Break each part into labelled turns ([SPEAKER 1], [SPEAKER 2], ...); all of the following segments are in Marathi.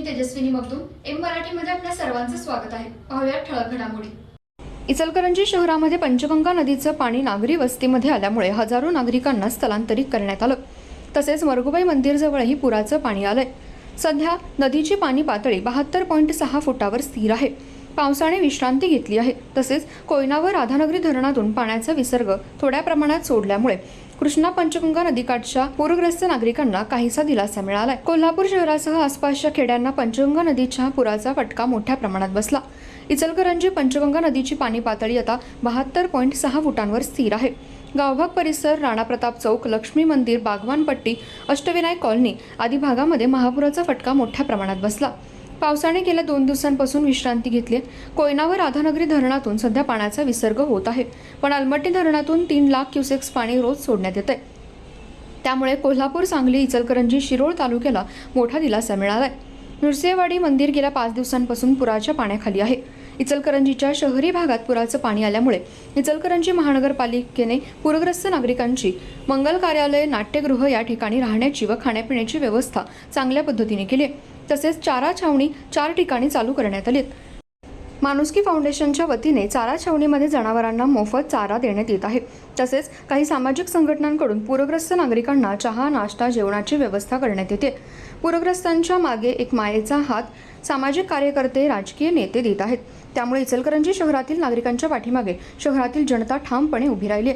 [SPEAKER 1] मी तेजस्विनी मगदूम एम मराठीमध्ये आपल्या सर्वांचं स्वागत आहे. पाहूया ठळक घडामोडी.
[SPEAKER 2] इचलकरंजी शहरामध्ये पंचगंगा नदीचं पाणी नागरी वस्तीमध्ये आल्यामुळे हजारो नागरिकांना स्थलांतरित करण्यात आलं. तसेच मरगुबाई मंदिरजवळही पुराचं पाणी आलंय. सध्या नदीची पाणी पातळी बहात्तर पॉईंट सहा फुटावर स्थिर आहे. पावसाने विश्रांती घेतली आहे. तसेच कोयना व राधानगरी धरणातून पाण्याचा विसर्ग थोड्या प्रमाणात सोडल्यामुळे कृष्णा पंचगंगा नदीकाठच्या पूरग्रस्त नागरिकांना काहीसा दिलासा मिळालाय. कोल्हापूर शहरासह आसपासच्या खेड्यांना पंचगंगा नदीच्या पुराचा फटका मोठ्या प्रमाणात बसला. इचलकरंजी पंचगंगा नदीची पाणी पातळी आता बहात्तर पॉईंट सहा फुटांवर स्थिर आहे. गावभाग परिसर राणा प्रताप चौक लक्ष्मी मंदिर बागवानपट्टी अष्टविनायक कॉलनी आदी भागामध्ये महापुराचा फटका मोठ्या प्रमाणात बसला. पावसाने गेल्या दोन दिवसांपासून विश्रांती घेतली कोयना व राधानगरी धरणातून सध्या पाण्याचा विसर्ग होत आहे. पण अलमट्टी धरणातून तीन लाख क्युसेक्स पाणी रोज सोडण्यात येत आहे त्यामुळे कोल्हापूर सांगली इचलकरंजी शिरोळ तालुक्याला मोठा दिलासा मिळाला आहे नृसिंहवाडी मंदिर गेल्या पाच दिवसांपासून पुराच्या पाण्याखाली आहे. इचलकरंजीच्या शहरी भागात पुराचं पाणी आल्यामुळे इचलकरंजी महानगरपालिकेने पूरग्रस्त नागरिकांची मंगल कार्यालय नाट्यगृह या ठिकाणी राहण्याची व खाण्यापिण्याची व्यवस्था चांगल्या पद्धतीने केली आहे. तसेच चारा छावणी चार ठिकाणी चालू करण्यात आली माणुसकी फाउंडेशनच्या वतीने चारा छावणीमध्ये जनावरांना मोफत चारा देण्यात येत आहे. तसेच काही सामाजिक संघटनांकडून पूरग्रस्त नागरिकांना चहा नाश्ता जेवणाची व्यवस्था करण्यात येते. पूरग्रस्तांच्या मागे एक मायेचा हात सामाजिक कार्यकर्ते राजकीय नेते देत आहेत. त्यामुळे इचलकरंजी शहरातील नागरिकांच्या पाठीमागे शहरातील जनता ठामपणे उभी राहिली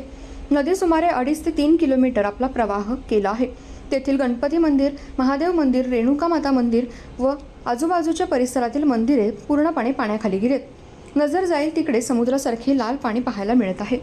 [SPEAKER 2] नदी सुमारे अडीच ते तीन किलोमीटर आपला प्रवाह केला आहे. तेथील गणपती मंदिर महादेव मंदिर रेणुका माता मंदिर व आजूबाजूच्या परिसरातील मंदिरे पूर्णपणे पाण्याखाली गेलेत नजर जाईल तिकडे समुद्रासारखे लाल पाणी पाहायला मिळत आहे.